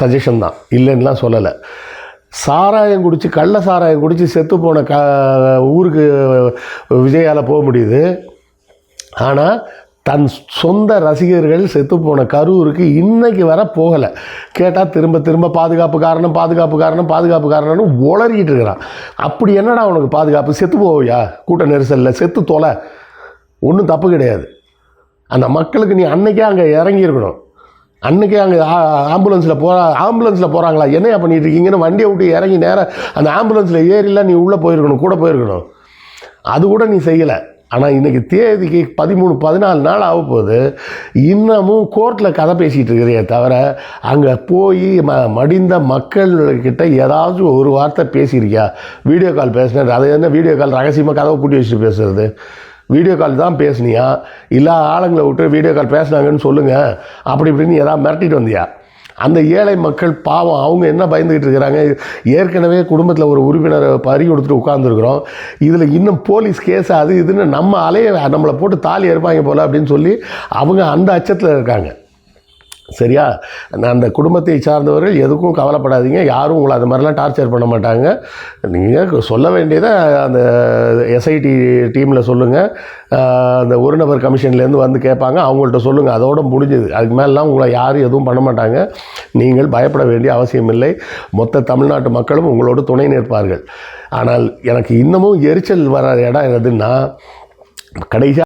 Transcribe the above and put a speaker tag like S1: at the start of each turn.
S1: Suggestion தான். இல்லைன்னுலாம் சொல்லலை. சாராயம் குடித்து கள்ள சாராயம் குடித்து செத்து போன க ஊருக்கு விஜயால் போக முடியுது. ஆனால் தன் சொந்த ரசிகர்கள் செத்து போன கரூருக்கு இன்றைக்கி வர போகலை. கேட்டால் திரும்ப திரும்ப பாதுகாப்பு காரணம் பாதுகாப்பு காரணம் பாதுகாப்பு காரணம்னு உளறிக்கிட்டு இருக்கிறான். அப்படி என்னடா உனக்கு பாதுகாப்பு? செத்து போவியா? கூட்ட நெரிசலில் செத்து தொலை. ஒன்றும் தப்பு கிடையாது. அந்த மக்களுக்கு நீ அன்னைக்கே அங்கே இறங்கியிருக்கணும். அன்னைக்கே அங்கே ஆம்புலன்ஸில் போகிறா ஆம்புலன்ஸில் போகிறாங்களா என்னையா பண்ணிட்டு இருக்கீங்கன்னு வண்டியை விட்டு இறங்கி நேரம் அந்த ஆம்புலன்ஸில் ஏறிலாம் நீ உள்ளே போயிருக்கணும் கூட போயிருக்கணும். அது கூட நீ செய்யலை. ஆனால் இன்றைக்கி தேதிக்கு பதிமூணு பதினாலு நாள் ஆக போகுது. இன்னமும் கோர்ட்டில் கதை பேசிகிட்டு இருக்கிறே தவிர அங்கே போய் ம மடிந்த மக்கள்கிட்ட ஏதாச்சும் ஒரு வார்த்தை பேசியிருக்கியா? வீடியோ கால் பேசினது. அது என்ன வீடியோ கால் ரகசியமாக கதவை பூட்டி வச்சுட்டு பேசுறது. வீடியோ கால் தான் பேசுனியா? இல்லை ஆளுங்களை விட்டு வீடியோ கால் பேசுனாங்கன்னு சொல்லுங்கள் அப்படி இப்படின்னு எதாவது மிரட்டிட்டு வந்தியா? அந்த ஏழை மக்கள் பாவம் அவங்க என்ன பயந்துக்கிட்டு இருக்கிறாங்க? ஏற்கனவே குடும்பத்தில் ஒரு உறுப்பினரை பறி கொடுத்துட்டு உட்காந்துருக்குறோம் இதில் இன்னும் போலீஸ் கேஸ் அது இதுன்னு நம்ம அலைய நம்மளை போட்டு தாலி இருப்பாங்க போல் அப்படின்னு சொல்லி அவங்க அந்த அச்சத்தில் இருக்காங்க. சரியா? நான் அந்த குடும்பத்தை சார்ந்தவர்கள் எதுக்கும் கவலைப்படாதீங்க. யாரும் உங்களை அது மாதிரிலாம் டார்ச்சர் பண்ண மாட்டாங்க. நீங்கள் சொல்ல வேண்டியதை அந்த எஸ்ஐடி டீமில் சொல்லுங்கள் அந்த ஒரு நபர் கமிஷன்லேருந்து வந்து கேட்பாங்க. அவங்கள்ட்ட சொல்லுங்கள் அதோட முடிஞ்சது. அதுக்கு மேலாம் உங்களை யாரும் எதுவும் பண்ண மாட்டாங்க. நீங்கள் பயப்பட வேண்டிய அவசியம் இல்லை. மொத்த தமிழ்நாட்டு மக்களும் உங்களோடு துணை நிற்பார்கள். ஆனால் எனக்கு இன்னமும் எரிச்சல் வர இடம் எதுன்னா கடைசியாக